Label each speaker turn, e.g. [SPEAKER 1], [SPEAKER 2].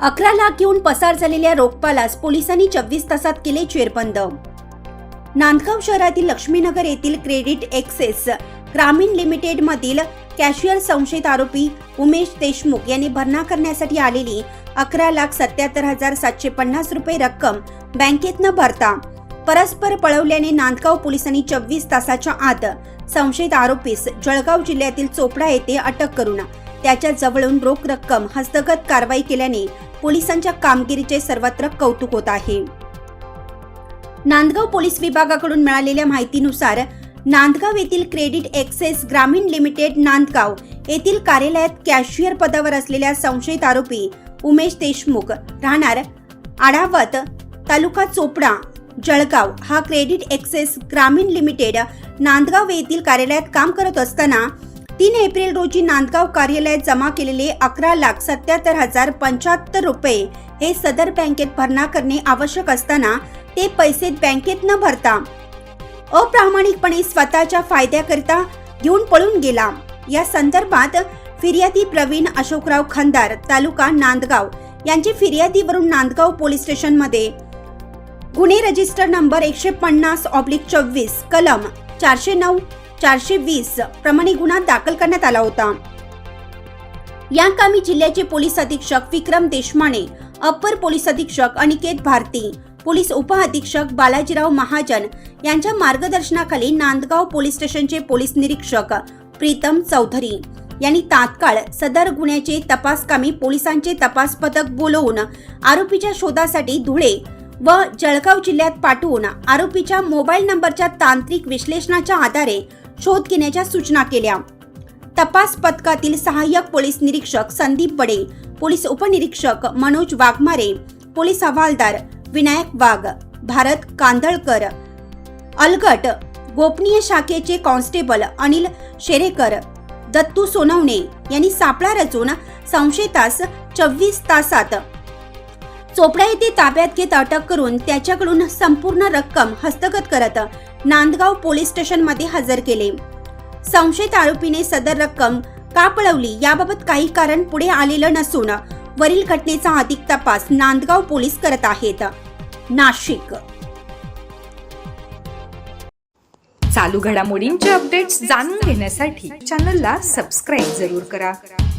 [SPEAKER 1] अकरा लाख घेऊन पसार झालेल्या रोखपालास पोलिसांनी चोवीस तासात केले चेरबंद नांदगाव शहरातील लक्ष्मीनगर येथील क्रेडिट एक्सेस ग्रामीण लिमिटेड मधील कॅशियर संशयित आरोपी उमेश देशमुख यांनी भरणा करण्यासाठी आलेली अकरा लाख सत्याहत्तर हजार सातशे पन्नास रुपये रक्कम बँकेत न भरता. परस्पर पळवल्याने नांदगाव पोलिसांनी चोवीस तासाच्या आत संशयित आरोपीस जळगाव जिल्ह्यातील चोपडा येथे अटक करून त्याच्या जवळून रोख रक्कम हस्तगत कारवाई केल्याने पोलिसांच्या कामगिरीचे सर्वत्र कौतुक होत आहे. नांदगाव पोलीस विभागाकडून मिळालेल्या माहितीनुसार नांदगाव येथील credit access Grameen limited Nandgaon येथील कार्यालयात कॅशियर पदावर असलेल्या संशयित आरोपी उमेश देशमुख राहणार आढावत तालुका चोपडा जळगाव. हा credit access Grameen limited Nandgaon येथील कार्यालयात काम करत असताना तीन एप्रिल रोजी नांदगाव कार्यालयात जमा केलेले अकरा लाख सत्याहत्तर हजार पंच्याहत्तर रुपये हे सदर बँकेत भरणा करणे आवश्यक असताना ते पैसे बँकेत न भरता अप्रामाणिकपणे स्वतःच्या फायद्याकरिता घेऊन पळून गेला. या संदर्भात फिर्यादी प्रवीण अशोकराव खंदार तालुका नांदगाव यांची फिर्यादीवरून नांदगाव पोलीस स्टेशनमध्ये. गुन्हे रजिस्टर नंबर एकशे पन्नास ऑब्लिक चोवीस कलम चारशे नऊ चारशे वीस प्रमाणे गुन्हा दाखल करण्यात आला होता. या कामी जिल्ह्याचे पोलीस अधीक्षक विक्रम देशमाने अप्पर पोलीस अधीक्षक अनिकेत भारती पोलीस उपअधीक्षक बालाजीराव महाजन यांच्या मार्गदर्शनाखाली नांदगाव पोलीस स्टेशनचे पोलीस निरीक्षक प्रीतम चौधरी यांनी तात्काळ सदर गुन्ह्याचे तपासकामी पोलिसांचे तपास पथक बोलवून आरोपीच्या शोधासाठी धुळे व जळगाव जिल्ह्यात पाठवून आरोपीच्या मोबाईल नंबरच्या तांत्रिक विश्लेषणाच्या आधारे शोध घेण्याच्या सूचना केल्या. तपास पथकातील सहाय्यक पोलीस निरीक्षक संदीप बडे पोलीस उपनिरीक्षक मनोज वाघमारे पोलीस हवालदार विनायक वाघ भारत कांदळकर अलगट गोपनीय शाखेचे कॉन्स्टेबल अनिल शेरेकर दत्तू सोनवणे यांनी सापळा रचून संशयितास चोवीस तासात चोपडा येथे ताब्यात घेत अटक करून त्याच्याकडून संपूर्ण रक्कम हस्तगत करत नांदगाव पोलीस स्टेशनमध्ये हजर केले. संशयित आरोपीने सदर रक्कम का पळवली याबाबत काही कारण पुढे आलेलं नसून वरील घटनेचा अधिक तपास नांदगाव पोलीस करत आहेत. नाशिक.
[SPEAKER 2] चालू घडामोडींचे अपडेट्स जाणून घेण्यासाठी चॅनलला सबस्क्राईब जरूर करा.